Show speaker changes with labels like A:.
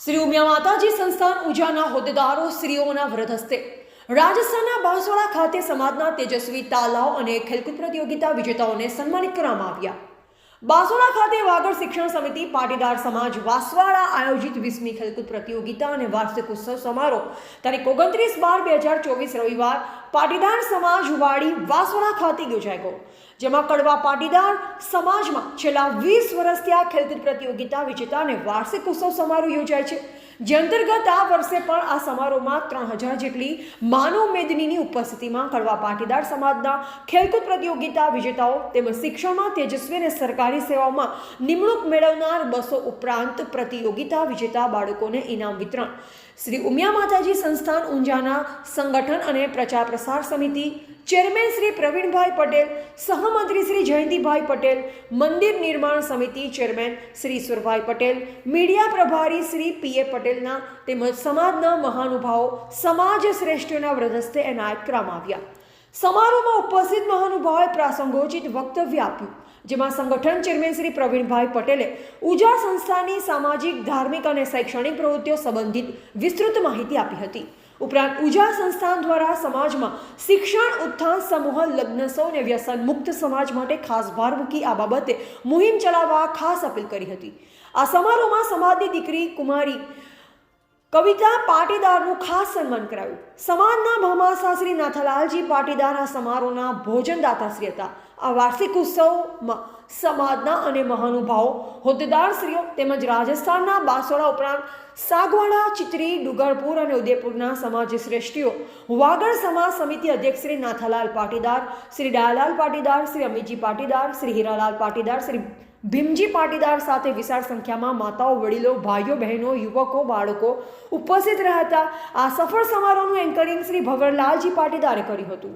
A: શ્રી ઉમિયા માતાજી સંસ્થાન ઉજાના હોદ્દેદારો શ્રીઓના વ્રત હસ્તે રાજસ્થાનના બાંસવાડા ખાતે સમાજના તેજસ્વી તાલાવ અને ખેલકૂદ પ્રતિયોગિતા વિજેતાઓને સન્માનિત કરવામાં આવ્યા. બાંસવાડા ખાતે વાગડ શિક્ષણ સમિતિ, પાટીદાર સમાજ, વાસવાડા આયોજિત વીસમી ખેલકૂદ પ્રતિયોગિતા અને વાર્ષિક ઉત્સવ સમારોહ. તારીખ ઓગણત્રીસ બાર બે હજાર ચોવીસ રવિવાર પાટીદાર સમાજ વાડી વાસોડા ખાતે યોજાયો. જેમાં કડવા પાટીદાર સમાજમાં છેલ્લા વીસ વર્ષથી આ ખેલકૂદ પ્રતિયોગિતા વિજેતા વાર્ષિક ઉત્સવ સમારોહ યોજાય છે. જે અંતર્ગત આ વર્ષે પણ આ સમારોહમાં ત્રણ હજાર જેટલી માનવ મેદનીની ઉપસ્થિતિમાં કડવા પાટીદાર સમાજના ખેલકૂદ પ્રતિયોગિતા વિજેતાઓ તેમજ શિક્ષણમાં તેજસ્વી અને સરકારી સેવાઓમાં નિમણૂક મેળવનાર બસો ઉપરાંત પ્રતિયોગિતા વિજેતા બાળકોને ઇનામ વિતરણ. શ્રી ઉમિયા માતાજી સંસ્થાન ઊંઝાના સંગઠન અને પ્રચાર પ્રસાર સમિતિ, ચેરમેન શ્રી પ્રવીણભાઈ પટેલ, સહમંત્રી શ્રી જયંતિભાઈ પટેલ, મંદિર નિર્માણ સમિતિ ચેરમેન શ્રી ઈશ્વરભાઈ પટેલ, મીડિયા પ્રભારી શ્રી પી એ પટેલના તેમજ સમાજના મહાનુભાવો, સમાજ શ્રેષ્ઠોના વ્રદસ્થે એનાયત કરવામાં આવ્યા. સમારોહમાં ઉપસ્થિત મહાનુભાવોએ પ્રાસંગોચિત વક્તવ્ય આપ્યું, જેમાં સંગઠન ચેરમેન શ્રી પ્રવીણભાઈ પટેલે ઉજા સંસ્થાની સામાજિક, ધાર્મિક અને શૈક્ષણિક પ્રવૃત્તિઓ સંબંધિત વિસ્તૃત માહિતી આપી હતી. ઉપરાંત ઉજા સંસ્થાન દ્વારા સમાજમાં શિક્ષણ ઉત્થાન સમૂહ લગ્ન સૌને વ્યસન મુક્ત સમાજ માટે ખાસ ભાર મૂકી આ બાબતે મુહિમ ચલાવવા ખાસ અપીલ કરી હતી. આ સમારોહમાં સમાજની દીકરી કુમારી કવિતા પાટીદારનું ખાસ સન્માન કરાયું. સમાજના ભમાસા શ્રી નાથાલાલજી પાટીદાર આ સમારોહના ભોજનદાતાશ્રી હતા. આ વાર્ષિક ઉત્સવમાં સમાજના અને મહાનુભાવો, હોદ્દેદારશ્રીઓ તેમજ રાજસ્થાનના બાંસોડા ઉપરાંત સાગવાડા, ચિત્રી, ડુગરપુર અને ઉદયપુરના સમાજ શ્રેષ્ઠીઓ, વાગડ સમાજ સમિતિ અધ્યક્ષ શ્રી નાથાલાલ પાટીદાર, શ્રી ડાયાલાલ પાટીદાર, શ્રી અમિતજી પાટીદાર, શ્રી હીરાલાલ પાટીદાર, શ્રી ભીમજી પાટીદાર સાથે વિશાળ સંખ્યામાં માતાઓ, વડીલો, ભાઈઓ, બહેનો, યુવકો, બાળકો ઉપસ્થિત રહ્યા હતા. આ સફળ સમારોહનું એન્કરિંગ શ્રી ભવરલાલજી પાટીદારે કર્યું હતું.